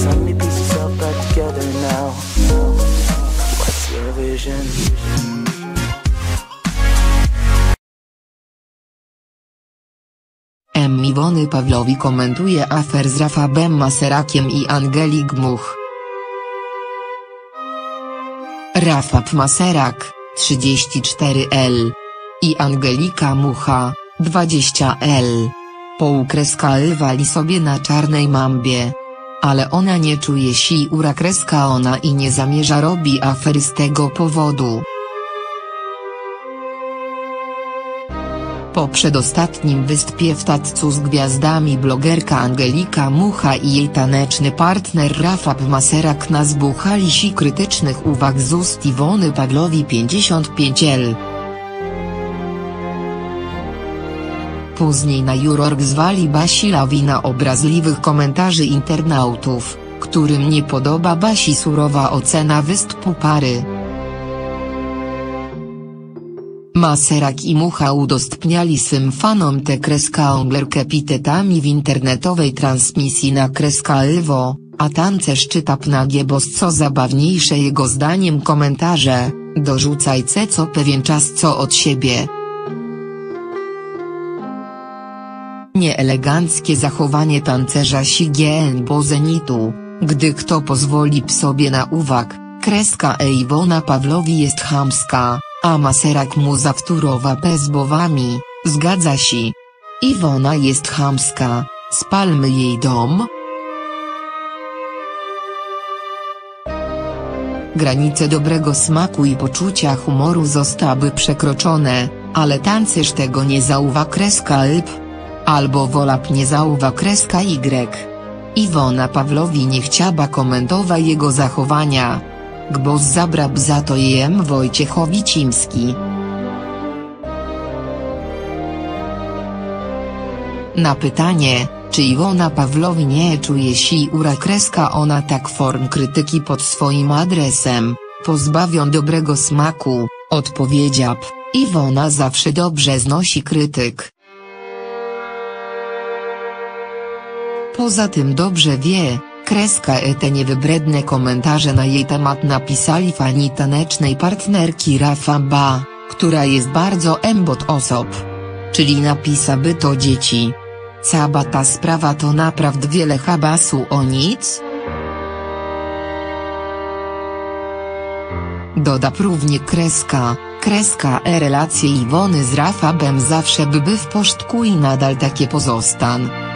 so many pieces all back together now. What's your vision? M. Pawlowi komentuje afer z Rafabem Maserakiem i Angeli Gmuch. Rafab Maserak, 34L. I Angelika Mucha, 20L. Półkreska L wali sobie na czarnej mambie. Ale ona nie czuje siura kreska ona i nie zamierza robi afery z tego powodu. Po przedostatnim występie w Taccu z gwiazdami blogerka Angelika Mucha i jej taneczny partner Rafał Maserak nazbuchali si krytycznych uwag z ust Iwony Pawlowi 55L. Później na jurorg zwali Basi lawina obrazliwych komentarzy internautów, którym nie podoba Basi surowa ocena występu pary. Maserak i Mucha udostępniali swym fanom tę kreskę epitetami w internetowej transmisji na kreska Lwo, a tancerz czyta pnagie bo co zabawniejsze jego zdaniem komentarze, dorzucaj co pewien czas co od siebie. Nieeleganckie zachowanie tancerza Sigien bo zenitu, gdy kto pozwoli sobie na uwag, kreska Ewona Pawlowi jest chamska. A Maserak mu zawtórowa bezbowami, zgadza się. Iwona jest chamska, spalmy jej dom? Granice dobrego smaku i poczucia humoru zostały przekroczone, ale tancerz tego nie zauwa kreska lp. Albo wolap nie zauwa kreska y. Iwona Pawlowi nie chciała komentować jego zachowania. Gbos zabrab za to jem Wojciechowi Cimski. Na pytanie, czy Iwona Pawlowi nie czuje siura kreska ona tak form krytyki pod swoim adresem, pozbawion dobrego smaku, odpowiedział, Iwona zawsze dobrze znosi krytyk. Poza tym dobrze wie, kreska e te niewybredne komentarze na jej temat napisali fani tanecznej partnerki Rafa Ba, która jest bardzo embot osób. Czyli napisaby to dzieci. Cała ta sprawa to naprawdę wiele habasu o nic? Doda równie kreska, kreska e relacje Iwony z Rafabem zawsze by w porządku i nadal takie pozostan.